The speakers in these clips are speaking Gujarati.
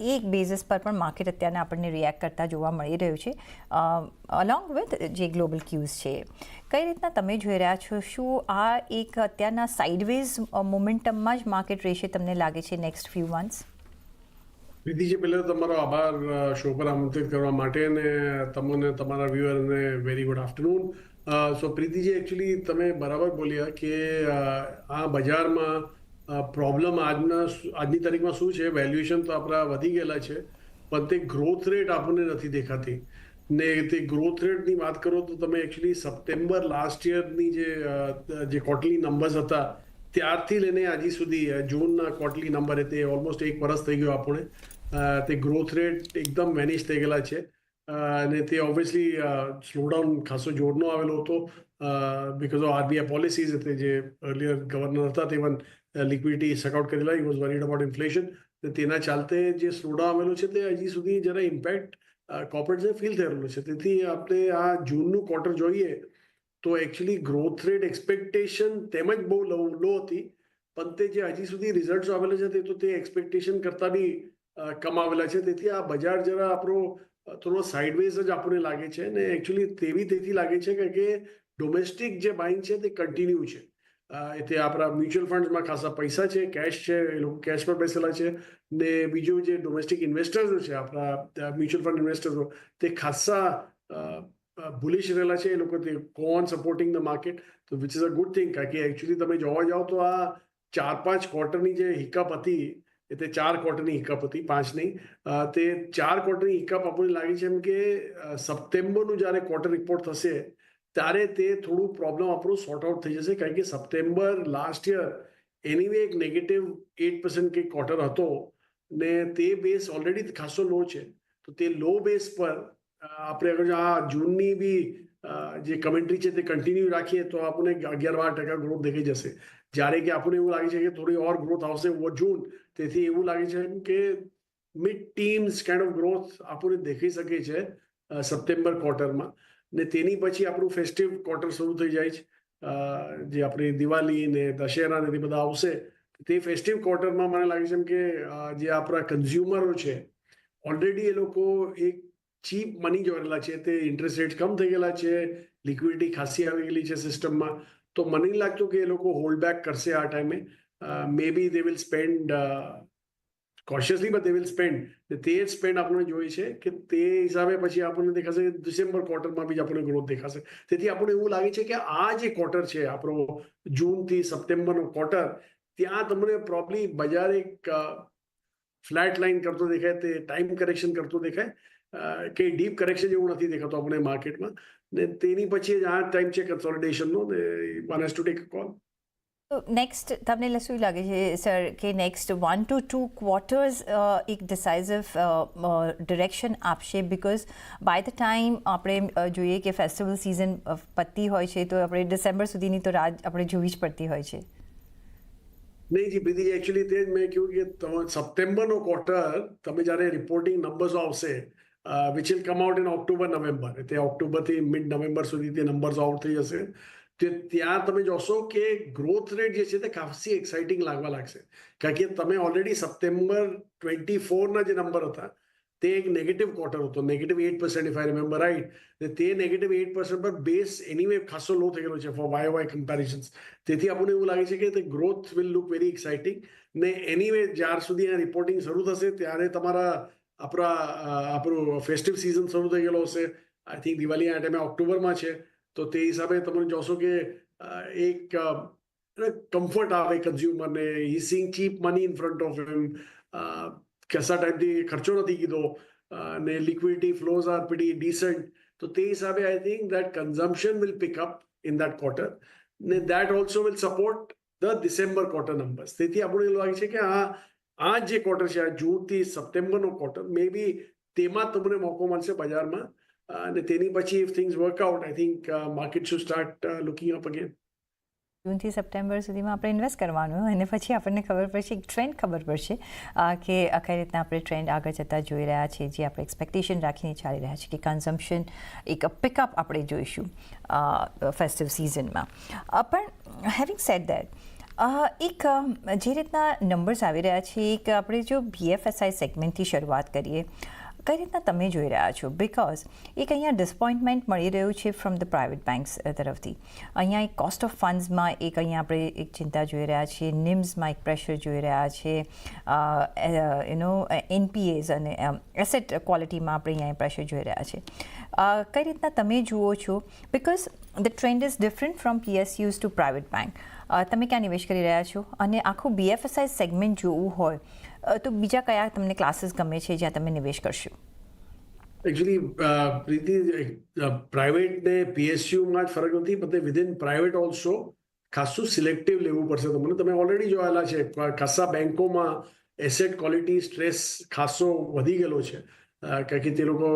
એક બેઝિસ પર પણ માર્કેટ અત્યારના આપણને રિએક્ટ કરતા જોવા મળી રહ્યું છે. અલોંગ વિથ જે ગ્લોબલ ક્યુઝ છે. કઈ રીતના તમે જોઈ રહ્યા છો? શું આ એક અત્યારના સાઇડવેઝ મોમેન્ટમમાં જ માર્કેટ રહેશે તમને લાગે છે નેક્સ્ટ ફ્યુ મંથ્સ વિધિજી પહેલાં તમારો આભાર શો પર આમંત્રિત કરવા માટે અને તમને, તમારા વ્યુઅરને very good afternoon so Preetiji actually તમે બરાબર બોલ્યા કે આ બજારમાં પ્રોબ્લેમ આજના આજની તારીખમાં શું છે? વેલ્યુએશન તો આપણા વધી ગયેલા છે, પણ તે ગ્રોથ રેટ આપણને નથી દેખાતી. ને તે ગ્રોથ રેટની વાત કરો તો તમે એકચ્યુઅલી સપ્ટેમ્બર લાસ્ટ યરની જે કોટલી નંબર્સ હતા, ત્યારથી લઈને હજી સુધી જૂનના ક્વાર્ટરલી નંબર તે ઓલમોસ્ટ એક વર્ષ થઈ ગયો આપણે તે ગ્રોથ રેટ એકદમ વેનિશ થઈ ગયેલા છે. અને તે ઓબ્વિયસલી સ્લોડાઉન ખાસો જોરનો આવેલો હતો બિકોઝ ઓફ આરબીઆઈ પોલિસીઝ હતી જે અર્લિયર ગવર્નર હતા તે પણ લિક્વિડિટી સકઆઉટ કરેલા he was worried about inflation તેના ચાલતે જે સ્લોડાઉન આવેલો છે તે હજી સુધી જરા ઇમ્પેક્ટ કોર્પોરેટ્સને ફીલ થયેલું છે. તેથી આપણે આ જૂનનું ક્વાર્ટર જોઈએ તો એકચ્યુઅલી ગ્રોથ રેટ એક્સપેક્ટેશન તેમજ બહુ લો લો હતી. પણ તે જે હજી સુધી રિઝલ્ટ આવેલા છે તે તો તે એક્સપેક્ટેશન કરતાં બી કમ આવેલા છે. તેથી આ બજાર જરા આપણો થોડો સાઇડવેઝ જ આપણને લાગે છે. ને એકચ્યુઅલી તેવી તેથી લાગે છે કે ડોમેસ્ટિક જે બાઇંગ છે તે કન્ટિન્યુ છે. તે આપણા મ્યુચ્યુઅલ ફંડ્સમાં ખાસા પૈસા છે કેશ છે, એ લોકો પર બેસેલા છે. ને બીજું જે ડોમેસ્ટિક ઇન્વેસ્ટર્સો છે, આપણા મ્યુચ્યુઅલ ફંડ ઇન્વેસ્ટર્સો તે ખાસા બુલિશ રહેલા છે. એ લોકો તે કોન સપોર્ટિંગ ધ માર્કેટ તો which is a good thing કારણ કે એકચ્યુઅલી તમે જોવા જાઓ તો આ ચાર, પાંચ ક્વાર્ટરની જે હિકઅપ હતી એ તે ચાર ક્વાર્ટરની હિકઅપ હતી પાંચ નહીં તે ચાર ક્વાર્ટરની હિકઅપ આપણને લાગે છે એમ કે સપ્ટેમ્બરનું જ્યારે ક્વાર્ટર રિપોર્ટ થશે ત્યારે તે થોડું પ્રોબ્લેમ આપણું સોર્ટ આઉટ થઈ જશે. કારણ કે સપ્ટેમ્બર લાસ્ટ યર એની એક નેગેટિવ એટ પર્સન્ટ કંઈક ક્વાર્ટર હતો ને તે બેઝ ઓલરેડી ખાસો લો છે. તો તે લો બેઝ પર આપણે આગળ આ જૂનની બી જે કમેન્ટ્રી છે તે કન્ટિન્યુ રાખીએ તો આપણને અગિયાર બાર ટકા ગ્રોથ દેખાઈ જશે. જ્યારે કે આપણને એવું લાગે છે કે થોડી ઓર ગ્રોથ આવશે ઓવર જૂન તેથી એવું લાગે છે કે mid teens kind of growth આપણને દેખાઈ શકે છે સપ્ટેમ્બર ક્વાર્ટરમાં ને તેની પછી આપણું ફેસ્ટિવ ક્વાર્ટર શરૂ થઈ જાય છે. જે આપણી દિવાળી ને દશેરા ને તે બધા આવશે, તે ફેસ્ટિવ ક્વાર્ટરમાં મને લાગે છે કે જે આપણા કન્ઝ્યુમરો છે ઓલરેડી એ લોકો એક ચીપ મની જોડેલા છે. તે ઇન્ટરેસ્ટ રેટ કમ થઈ ગયેલા છે લિક્વિડિટી ખાસી આવી ગયેલી છે સિસ્ટમમાં તો મને લાગતું કે એ લોકો હોલ્ડ બેક કરશે આ ટાઈમે may be they will spend cautiously but they will spend તે જ સ્પેન્ડ આપણને જોઈએ છે કે તે હિસાબે પછી આપણને દેખાશે ડિસેમ્બર ક્વાર્ટરમાં બી આપણને ગ્રોથ દેખાશે. તેથી આપણને એવું લાગે છે કે આ જે ક્વાર્ટર છે, આપણો જૂનથી સપ્ટેમ્બરનો ક્વાર્ટર ત્યાં તમને પ્રોબ્લી બજાર એક ફ્લેટ લાઇન કરતો દેખાય, તે ટાઈમ કરેક્શન કરતો દેખાય. કે ડીપ કરેક્શન જેવું નથી દેખાતું આપણે માર્કેટમાં ને તેની પછી જ આ ટાઈમ છે કન્સોલિડેશનનો ને. One has to take call next તમને શું લાગે છે સર કે next one two two quarters એક ડિસાઇઝિવ ડિરેક્શન આપશે બિકોઝ બાય ધ ટાઈમ આપણે જોઈએ કે ફેસ્ટિવલ સિઝન પતી હોય છે તો આપણે ડિસેમ્બર સુધીની તો રાહ આપણે જોવી જ પડતી હોય છે નહીં જી પ્રીતિજી એકચ્યુઅલી તે જ મેં કહ્યું કે સપ્ટેમ્બરનો ક્વાર્ટર તમે જ્યારે રિપોર્ટિંગ નંબર્સ આવશે which will come out in October November તે ઓક્ટોબરથી મિડ નવેમ્બર સુધી તે નંબર્સ આઉટ થઈ જશે તે ત્યાં તમે જોશો કે ગ્રોથ રેટ જે છે તે ખાસી એક્સાઇટિંગ લાગવા લાગશે કારણ કે તમે ઓલરેડી સપ્ટેમ્બર ટ્વેન્ટી ફોરના જે નંબર હતા તે એક નેગેટિવ ક્વાર્ટર હતો negative eight percent if I remember right તે નેગેટિવ એટ પર્સન્ટ પર બેસ એનીવે ખાસો લો થઈ ગયેલો છે ફોર વાય વાય કમ્પેરિઝન્સ તેથી આપણને એવું લાગે છે કે તે growth will look very exciting ને એનીવે જ્યાર સુધી આ રિપોર્ટિંગ શરૂ થશે ત્યારે તમારા આપણા અ, આપણું ફેસ્ટિવ સિઝન શરૂ થઈ ગયેલો હશે આઈ થિંક દિવાળી આ ટાઈમે ઓક્ટોબરમાં છે તો તે હિસાબે તમે જોશો કે એક કમ્ફર્ટ આવે કન્ઝ્યુમરને he seeing cheap money in front of him કસા ટાઈમથી ખર્ચો નથી કીધો. અને liquidity flows are pretty decent તો તે હિસાબે I think that consumption will pick up in that quarter ને that also will support the December quarter numbers તેથી આપણને એવું લાગે છે કે આ આ જે ક્વાર્ટર છે, આ જૂનથી સપ્ટેમ્બરનો ક્વાર્ટર મે બી તેમાં તમને મોકો મળશે બજારમાં. અને તેની પછી if things work out I think market should start looking up again જૂનથી સપ્ટેમ્બર સુધીમાં આપણે ઇન્વેસ્ટ કરવાનું, અને પછી આપણને ખબર પડશે, એક ટ્રેન્ડ ખબર પડશે કે કઈ રીતના આપણે ટ્રેન્ડ આગળ જતાં જોઈ રહ્યા છીએ, જે આપણે એક્સપેક્ટેશન રાખીને ચાલી રહ્યા છીએ કે કન્ઝમ્પશન એક પિકઅપ આપણે જોઈશું ફેસ્ટિવ સિઝનમાં પણ હેવિંગ સેટ દેટ એક જે રીતના નંબર્સ આવી રહ્યા છે, એક આપણે જો બીએફએસઆઈ સેગમેન્ટથી શરૂઆત કરીએ કઈ રીતના તમે જોઈ રહ્યા છો? બિકોઝ એક અહીંયા ડિસપોઇન્ટમેન્ટ મળી રહ્યું છે ફ્રોમ ધ પ્રાઇવેટ બેન્ક્સ તરફથી. અહીંયા એક કોસ્ટ ઓફ ફંડ્સમાં એક અહીંયા આપણે એક ચિંતા જોઈ રહ્યા છીએ નિમ્સમાં એક પ્રેશર જોઈ રહ્યા છે યુનો એનપીએઝ અને એસેટ ક્વોલિટીમાં આપણે અહીંયા પ્રેશર જોઈ રહ્યા છે. કઈ રીતના તમે જુઓ છો? Because the trend is different from PSUs to private bank તમે ક્યાં નિવેશ કરી રહ્યા છો? અને આખું બીએફએસઆઈ સેગમેન્ટ જોવું હોય તો બીજા કયા તમને ક્લાસીસ ગમે છે જ્યાં તમે નિવેશ કરશો? એકચ્યુઅલી પ્રીતિ પ્રાઇવેટ ને પીએસયુમાં જ ફરક નથી બધે વિધિન પ્રાઇવેટ ઓલ્સો ખાસું સિલેક્ટિવ લેવું પડશે. તમને તમે ઓલરેડી જોયેલા છે ખાસા બેન્કોમાં એસેટ ક્વોલિટી સ્ટ્રેસ ખાસો વધી ગયેલો છે. કારણ કે તે લોકો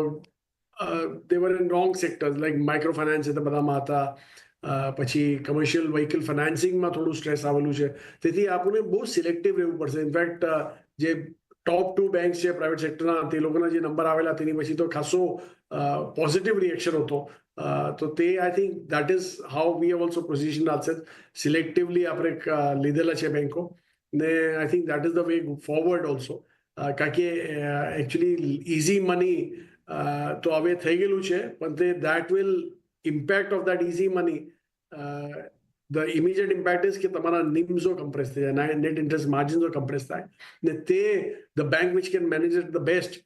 તે were wrong sectors like micro finance એ બધામાં હતા. પછી કમર્શિયલ વ્હીકલ ફાઇનાન્સિંગમાં થોડું સ્ટ્રેસ આવેલું છે. તેથી આપણને બહુ સિલેક્ટિવ રહેવું પડશે. ઇનફેક્ટ જે ટોપ ટુ બેંક્સ છે પ્રાઇવેટ સેક્ટરના તે લોકોના જે નંબર આવેલા, તેની પછી તો ખાસો પોઝિટિવ રિએક્શન હતો. તો તે I think that is how we have also position also selectively આપણે લીધેલા છે બેંકો ને I think that is the way forward also કારણ કે એકચ્યુઅલી ઇઝી મની તો હવે થઈ ગયેલું છે, પણ તે that will impact of that easy money the immediate impact is કે તમારા નિમ્સો કમ્પ્રેસ થઈ જાય નેટ ઇન્ટરેસ્ટ માર્જિન્સો કમ્પ્રેસ થાય ને તે the bank which can manage it the best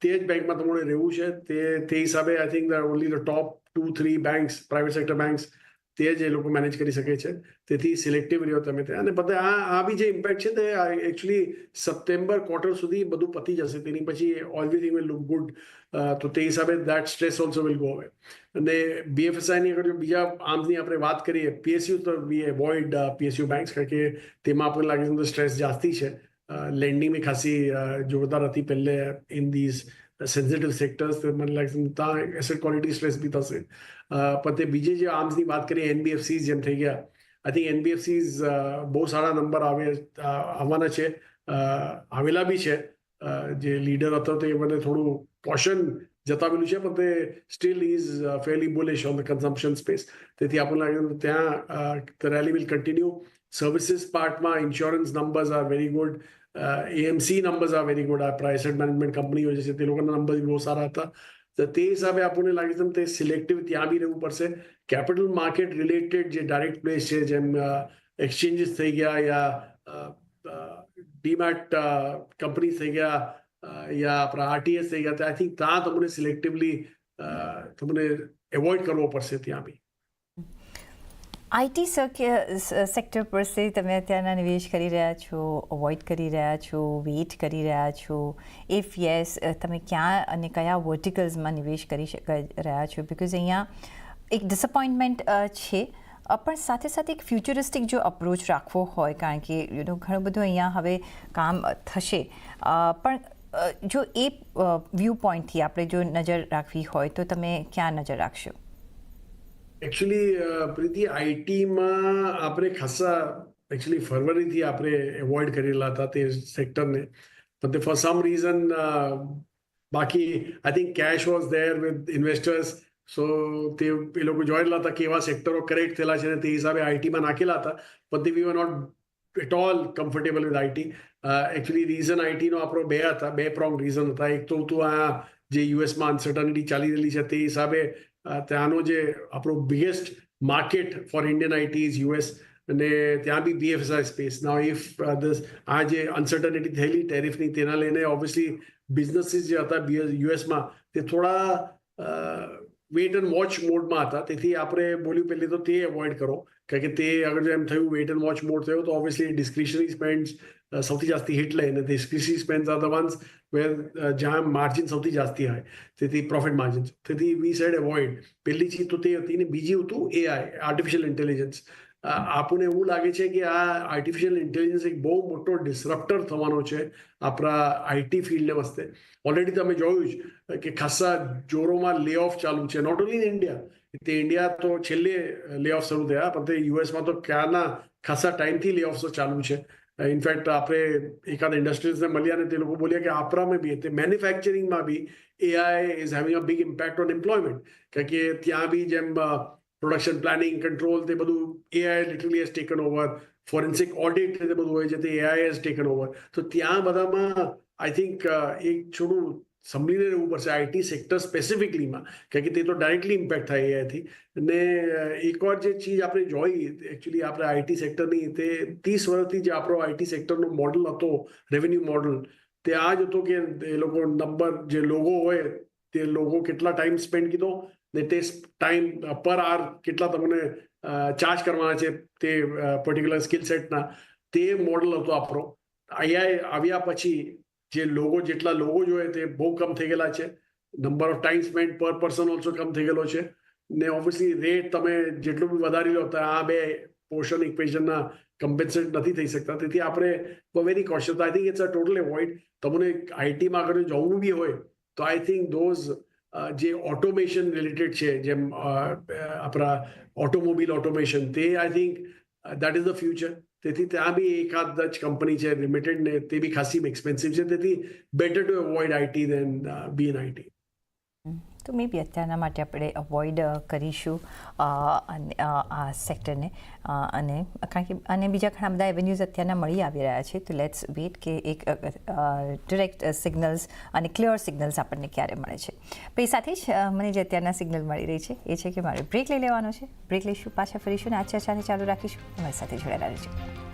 તે જ બેંકમાં તમારે રહેવું છે તે તે હિસાબે I think only the top two three banks private sector banks તે જ એ લોકો મેનેજ કરી શકે છે. તેથી સિલેક્ટિવ રહ્યો તમે ત્યાં. અને બધા આ આ બી જે ઇમ્પેક્ટ છે તે એકચ્યુઅલી સપ્ટેમ્બર ક્વાર્ટર સુધી બધું પતી જશે. તેની પછી ઓલવેથિંગ વિલ લુક ગુડ તો તે હિસાબે that stress also will go away અને બીએફએસઆઈની અગર જો બીજા આમની આપણે વાત કરીએ પીએસયુ તો વી એવોઇડ પીએસયુ બેંક્સ કારણ કે તેમાં આપણને લાગે છે સ્ટ્રેસ જાસ્તી છે. લેન્ડિંગની ખાસી જોરદાર હતી પહેલે ઇન ધીઝ સેન્સિટિવ સેક્ટર્સ મને લાગે છે ત્યાં એસેટ ક્વોલિટી સ્ટ્રેસ બી થશે. પણ તે બીજી જે આર્મ્સની વાત કરીએ એનબીએફસી જેમ થઈ ગયા. આઈ થિંક એનબીએફસી બહુ સારા નંબર આવે આવવાના છે. આવેલા બી છે. જે લીડર હતો તે મને થોડું પોશન જતાવેલું છે, પણ તે still is fairly bullish on the consumption space તેથી આપણને લાગે ત્યાં rally will continue services પાર્ટમાં insurance numbers are very good AMC numbers are very good આ પ્રાઇવેટ મેનેજમેન્ટ કંપનીઓ જે છે તે લોકોના નંબર બહુ સારા હતા તો તે હિસાબે આપણને લાગે છે તે સિલેક્ટિવ ત્યાં બી રહેવું પડશે કેપિટલ માર્કેટ રિલેટેડ જે ડાયરેક્ટ પ્લેસ છે જેમ એક્સચેન્જીસ થઈ ગયા યા ડીમેટ કંપની થઈ ગયા યા આપણા આરટીએસ થઈ ગયા આઈ થિંક ત્યાં તમને સિલેક્ટિવલી તમને એવોઇડ કરવો પડશે ત્યાં બી આઈટી સેક્ટર પર સે તમે અત્યારના નિવેશ કરી રહ્યા છો અવોઇડ કરી રહ્યા છો વેઇટ કરી રહ્યા છો? ઇફ યસ તમે ક્યાં અને કયા વર્ટિકલ્સમાં નિવેશ કરી રહ્યા છો? બિકોઝ અહીંયા એક ડિસઅપોઇન્ટમેન્ટ છે. પણ સાથે સાથે એક ફ્યુચરિસ્ટિક જો અપ્રોચ રાખવો હોય, કારણ કે યુ ઘણું બધું અહીંયા હવે કામ થશે. પણ જો એ વ્યૂ પોઈન્ટથી આપણે જો નજર રાખવી હોય, તો તમે ક્યાં નજર રાખશો? એકચ્યુઅલી પ્રીતિ આઈટીમાં આપણે ખાસા એકચ્યુઅલી ફરવરીથી આપણે એવોઇડ કરેલા હતા તે સેક્ટરને પણ તે ફોર સમ રીઝન બાકી I think cash was there with investors so તે, એ લોકો જોયેલા હતા કે એવા સેક્ટરો કરેક્ટ થયેલા છે તે હિસાબે આઈટીમાં નાખેલા હતા. પણ તે we were not at all comfortable with IT actually reason આઈટીનો આપણો બે હતા, બે પ્રોંગ રીઝન હતા. એક તો હતું આ જે યુએસમાં અનસર્ટનિટી ચાલી રહેલી છે તે હિસાબે ત્યાંનો જે આપણો biggest market for Indian IT is US અને ત્યાં બી બીએફએસઆઈ સ્પેસ નાવ ઇફ આ જે અનસર્ટનિટી થયેલી ટેરિફની તેના લઈને ઓબ્વિયસલી બિઝનેસીસ જે હતા યુએસમાં તે થોડા વેટ એન્ડ વોચ મોડમાં હતા. તેથી આપણે બોલ્યું પહેલી તો તે એવોઇડ કરો. કારણ કે તે અગર એમ થયું વેટ એન્ડ વોચ મોડ થયો, તો ઓબ્વિયસલી ડિસ્ક્રિશનરી સ્પેન્ડ સૌથી જાસ્તી હિટ લે. અને discretionary spend are the ones where જ્યાં માર્જિન સૌથી જાસ્તી હોય. તેથી પ્રોફિટ માર્જિન તેથી વી સેડ એવોઇડ પહેલી ચીજ તો તે હતી ને બીજી હતું એઆઈ આર્ટિફિશિયલ ઇન્ટેલિજન્સ આપણને એવું લાગે છે કે આ આર્ટિફિશિયલ ઇન્ટેલિજન્સ એક બહુ મોટો ડિસરપ્ટર થવાનો છે આપણા આઈટી ફિલ્ડને વસ્તે. ઓલરેડી તમે જોયું જ કે ખાસા જોરોમાં લે ઓફ ચાલુ છે. નોટ ઓનલી ઇન ઇન્ડિયા તે ઇન્ડિયા તો છેલ્લે લે ઓફ શરૂ થયા, પણ તે યુએસમાં તો ક્યારના ખાસા ટાઈમથી લે ઓફ ચાલુ છે. ઇનફેક્ટ આપણે એકાદ ઇન્ડસ્ટ્રીઝને મળ્યા અને તે લોકો બોલ્યા કે આપણામાં બી, તે મેન્યુફેક્ચરિંગમાં બી AI is having a big impact on employment કારણ કે ત્યાં બી જેમ પ્રોડક્શન પ્લાનિંગ કંટ્રોલ તે બધું AI literally has taken over forensic audit તે બધું હોય છે, તે એઆઈ હેઝ ટેકન ઓવર તો ત્યાં બધામાં આઈ થિંક એક થોડું સંભળીને રહેવું પડશે આઈટી સેક્ટર સ્પેસિફિકલીમાં કારણ કે તે તો ડાયરેક્ટલી ઇમ્પેક્ટ થાય એઆઈથી અને એકવાર જે ચીજ આપણે જોઈ એકચ્યુઅલી આપણે આઈટી સેક્ટરની તે ત્રીસ વર્ષથી જે આપણો આઈટી સેક્ટરનો મોડલ હતો રેવન્યુ મોડલ તે આ જ હતો કે એ લોકો નંબર જે લોગો હોય, તે લોગો કેટલા ટાઈમ સ્પેન્ડ કીધો? ને તે ટાઈમ પર આર કેટલા તમને ચાર્જ કરવાના છે તે પર્ટિક્યુલર સ્કિલ સેટના તે મોડલ હતો આપણો. અહીંયા આવ્યા પછી જે લોગો જેટલા લોગો જોઈએ તે બહુ કમ થઈ ગયેલા છે. Number of time spend per person also કમ થઈ ગયેલો છે. ને ઓબ્વિયસલી રેટ તમે જેટલું બી વધારી લો તો આ બે પોર્શન ઇક્વેશનના કમ્પેન્સેટ નથી થઈ શકતા. તેથી આપણે very cautious I think it's a total avoid તમને આઈટીમાં આગળ જવું બી હોય તો આઈ થિંક ધોઝ જે ઓટોમેશન રિલેટેડ છે, જેમ આપણા ઓટોમોબિલ ઓટોમેશન તે I think that is the future તેથી ત્યાં બી એકાદ જ કંપની છે લિમિટેડ ને તે બી ખાસી એક્સપેન્સિવ છે. તેથી better to avoid IT than be in IT તો મે બી અત્યારના માટે આપણે અવોઇડ કરીશું અને આ સેક્ટરને અને કારણ કે, અને બીજા ઘણા બધા એવેન્યુઝ અત્યારના મળી આવી રહ્યા છે. તો લેટ્સ વેટ કે એક ડિરેક્ટ સિગ્નલ્સ અને ક્લિયર સિગ્નલ્સ આપણને ક્યારે મળે છે. પછી સાથે જ મને જે અત્યારના સિગ્નલ મળી રહી છે, એ છે કે મારે બ્રેક લઈ લેવાનો છે. બ્રેક લઈશું, પાછા ફરીશું અને આ ચર્ચાને ચાલુ રાખીશું. અમારી સાથે જોડાયેલા રહેજો.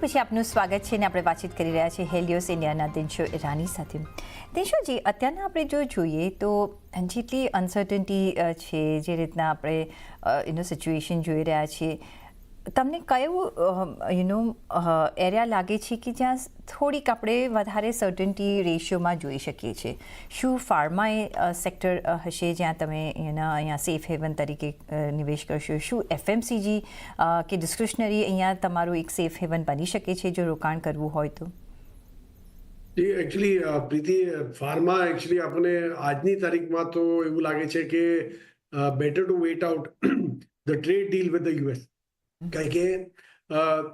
પછી આપનું સ્વાગત છે અને આપણે વાતચીત કરી રહ્યા છીએ હેલિયોસ ઇન્ડિયાના દિનશો રાની સાથે. દિનશોજી અત્યારના આપણે જો જોઈએ તો જેટલી અનસર્ટન્ટી છે, જે રીતના આપણે એનું સિચ્યુએશન જોઈ રહ્યા છીએ તમને કયું યુનો એરિયા લાગે છે કે જ્યાં થોડીક આપણે વધારે સર્ટન્ટી રેશિયોમાં જોઈ શકીએ છીએ? શું ફાર્મા એ સેક્ટર હશે જ્યાં તમે એના, અહીંયા સેફ હેવન તરીકે નિવેશ કરશો? શું એફએમસીજી કે ડિસ્ક્રિશનરી અહીંયા તમારું એક સેફ હેવન બની શકે છે જો રોકાણ કરવું હોય તો? એકચ્યુઅલી પ્રીતિ ફાર્મા એકચ્યુઅલી આપણને આજની તારીખમાં તો એવું લાગે છે કે better to wait out the trade deal with the US કારણ કે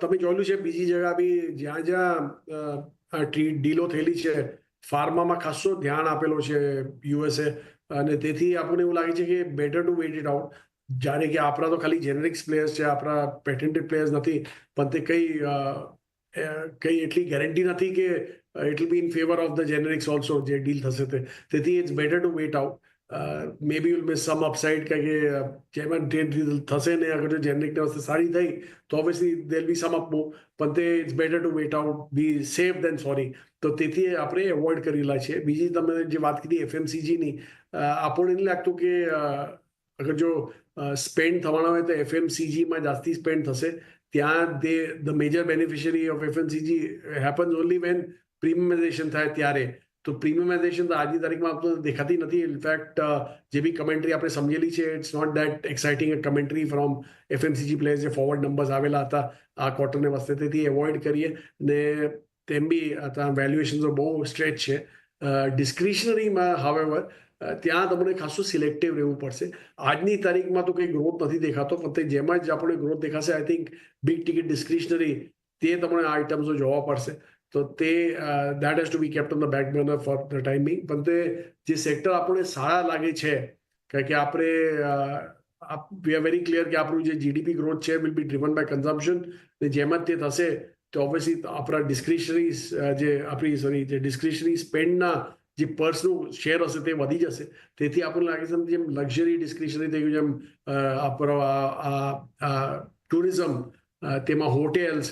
તમે જોયેલું છે, બીજી જગા બી જ્યાં જ્યાં ટ્રીટ ડીલો થયેલી છે, ફાર્મામાં ખાસો ધ્યાન આપેલો છે યુએસએ અને તેથી આપણને એવું લાગે છે કે better to wait it out. જાણે કે આપણા તો ખાલી જેનેરિક્સ પ્લેયર્સ છે, આપણા પેટેન્ટેડ પ્લેયર્સ નથી, પણ તે કઈ કઈ એટલી ગેરંટી નથી કે it be in favour of the generics also જે ડીલ થશે તેથી it's better to wait out maybe will miss some upside કે જેમાં ટ્રેડ થશે ને અગર જો જેનેરિકની વસ્તુ સારી થઈ તો ઓબ્વિયસલી દેલ બી સમ અપ પણ તે it's better to wait out be safe than sorry તો તેથી આપણે એવોઇડ કરેલા છે બીજી તમે જે વાત કરી એફએમસીજીની આપણને નહીં લાગતું કે અગર જો સ્પેન્ડ થવાના હોય તો એફએમસીજીમાં જાસ્તી સ્પેન્ડ થશે ત્યાં they the major beneficiary of FMCG happens only when premiumisation થાય ત્યારે તો પ્રીમિયમાઇઝેશન આજની તારીખમાં આપણે દેખાતી નથી. ઇનફેક્ટ જે બી કમેન્ટ્રી આપણે સમજેલી છે it's not that exciting commentary from FMCG players જે ફોરવર્ડ નંબર્સ આવેલા હતા, આ ક્વાર્ટરને વસ્તે. તેથી એવોઇડ કરીએ. ને તેમ બી ત્યાં વેલ્યુએશન બહુ સ્ટ્રેચ છે. ડિસ્ક્રિશનરીમાં હાવેવર ત્યાં તમને ખાસું સિલેક્ટિવ રહેવું પડશે. આજની તારીખમાં તો કંઈ ગ્રોથ નથી દેખાતો, પણ તે જેમાં જ આપણે ગ્રોથ દેખાશે I think big ticket discretionary તે તમને આ આઇટમ્સો જોવા પડશે. તો તે that has to be kept on the back burner for the timing પણ તે જે સેક્ટર આપણને સારા લાગે છે કારણ કે આપણે વી આર વેરી ક્લિયર કે આપણું જે જીડીપી ગ્રોથ છે will be driven by consumption ને જેમ જ તે થશે, તો ઓબ્વિયસલી આપણા ડિસ્ક્રિશનરી જે આપણી સોરી જે ડિસ્ક્રિશનરી સ્પેન્ડના જે પર્સનું શેર હશે તે વધી જશે. તેથી આપણને લાગે છે જેમ લક્ઝરી ડિસ્ક્રિશનરી થઈ ગયું, જેમ આપણો, આ ટુરિઝમ તેમાં hotels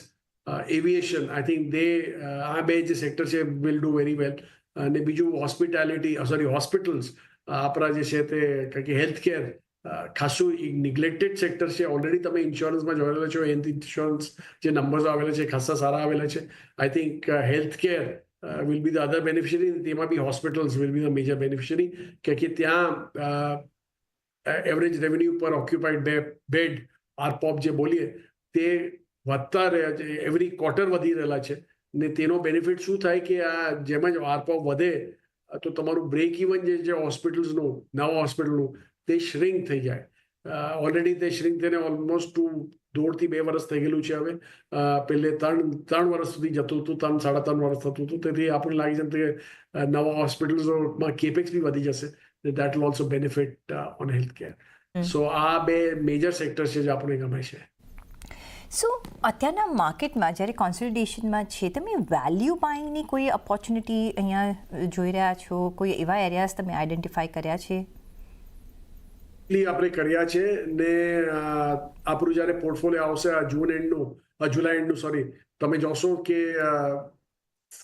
aviation I think they આ બે જે સેક્ટર છે વિલ ડુ વેરી વેલ અને બીજું હોસ્પિટાલિટી સોરી હોસ્પિટલ્સ આપણા જે છે તે, કારણ કે હેલ્થ કેર ખાસું નિગ્લેક્ટેડ સેક્ટર છે. ઓલરેડી તમે ઇન્સ્યોરન્સમાં જોયેલા છો હેલ્થ ઇન્સ્યોરન્સ જે નંબર્સ આવેલા છે ખાસા સારા આવેલા છે. I think health care will be the other beneficiary તેમાં બી hospitals will be the major beneficiary કે કે ત્યાં એવરેજ રેવન્યુ પર ઓક્યુપાઈડ બેડ આરપોપ જે બોલીએ, તે વધતા રહ્યા છે એવરી ક્વાર્ટર વધી રહેલા છે. ને તેનો બેનિફિટ શું થાય કે આ જેમ જ આરપાવ વધે તો તમારું બ્રેક ઇવન જે છે હોસ્પિટલ્સનું નવા હોસ્પિટલનું તે શ્રિંક થઈ જાય. ઓલરેડી તે શ્રિંક થઈને ઓલમોસ્ટ ટુ દોઢથી બે વર્ષ થઈ ગયેલું છે હવે. પહેલે ત્રણ ત્રણ વર્ષ સુધી જતું હતું ત્રણ સાડા ત્રણ વર્ષ થતું હતું. તેથી આપણને લાગી છે કે નવા હોસ્પિટલ્સમાં કેપેક્સ બી વધી જશે. That will also benefit on health care so આ બે મેજર સેક્ટર છે જે આપણને ગમે છે. સો અત્યારના માર્કેટમાં જ્યારે કોન્સોલિડેશનમાં છે તમે વેલ્યુ બાઇંગની કોઈ ઓપોર્ચ્યુનિટી અહીંયા જોઈ રહ્યા છો? કોઈ એવા એરિયાઝ તમે આઈડેન્ટિફાઈ કર્યા છે? આપણે કર્યા છે ને આપણું જ્યારે પોર્ટફોલિયો આવશે આ જૂન એન્ડનું જુલાઈ એન્ડનું સોરી તમે જોશો કે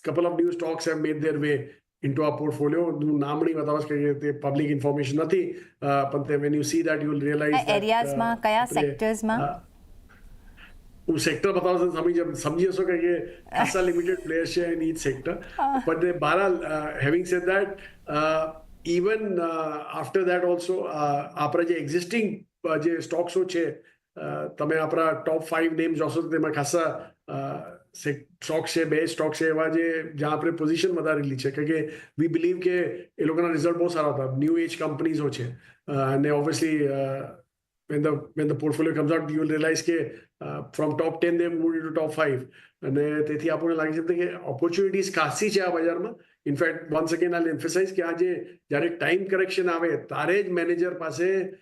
couple of new stocks have made their way into આ પોર્ટફોલિયો હું નામ નહીં બતાવશ કે તે પબ્લિક ઇન્ફોર્મેશન નથી પણ તે when you see that you will realise એરિયાઝમાં કયા સેક્ટર્સમાં હું સેક્ટર બતાવશે સમજી સમજી જશો કે કે ખાસા લિમિટેડ પ્લેયર છે in each sector but બહરહાલ having said that even after that also આપણા જે એક્ઝિસ્ટિંગ જે સ્ટોક્સો છે તમે આપણા ટોપ ફાઇવ નેમ જોશો તો તેમાં ખાસા સ્ટોક છે બે સ્ટોક છે એવા જે જ્યાં આપણે પોઝિશન વધારેલી છે કારણ કે વી બિલીવ કે એ લોકોના રિઝલ્ટ બહુ સારા હતા ન્યૂ એજ કંપનીઝો છે અને obviously when the portfolio comes out you will realize કે uh, from top 10 they moved into top 5 અને તેથી આપણને લાગે છે કે ઓપોર્ચ્યુનિટીઝ ખાસી છે આ બજારમાં. In fact once again I emphasise કે આજે જ્યારે ટાઈમ કરેક્શન આવે ત્યારે જ મેનેજર પાસે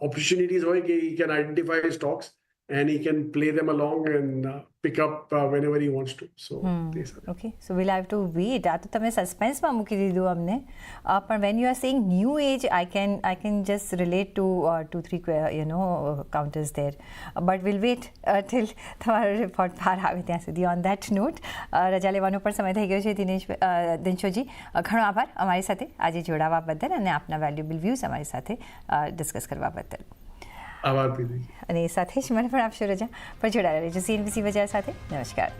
ઓપોર્ચ્યુનિટીઝ હોય કે he can identify stocks and he can play them along and uh, pick up uh, whenever he wants to. So these are- okay so will have to wait આ તો તમે સસ્પેન્સમાં મૂકી દીધું અમને અ, પણ when you are saying new age I can I can just relate to two three you know counters there but will wait till તમારો રિપોર્ટ બહાર આવે ત્યાં સુધી ઓન દેટ નોટ રજા લેવાનો પણ સમય થઈ ગયો છે દિનેશ અ, દિનશોજી અ, ઘણો આભાર અમારી સાથે આજે જોડાવા બદલ અને આપના વેલ્યુબલ વ્યૂઝ અમારી સાથે ડિસ્કસ કરવા બદલ આભાર પ્રીતિ. અને સાથે જ મને પણ આપશો રજા. પણ જોડાયેલા રહેજો. સીએનબીસી બજાર સાથે. નમસ્કાર.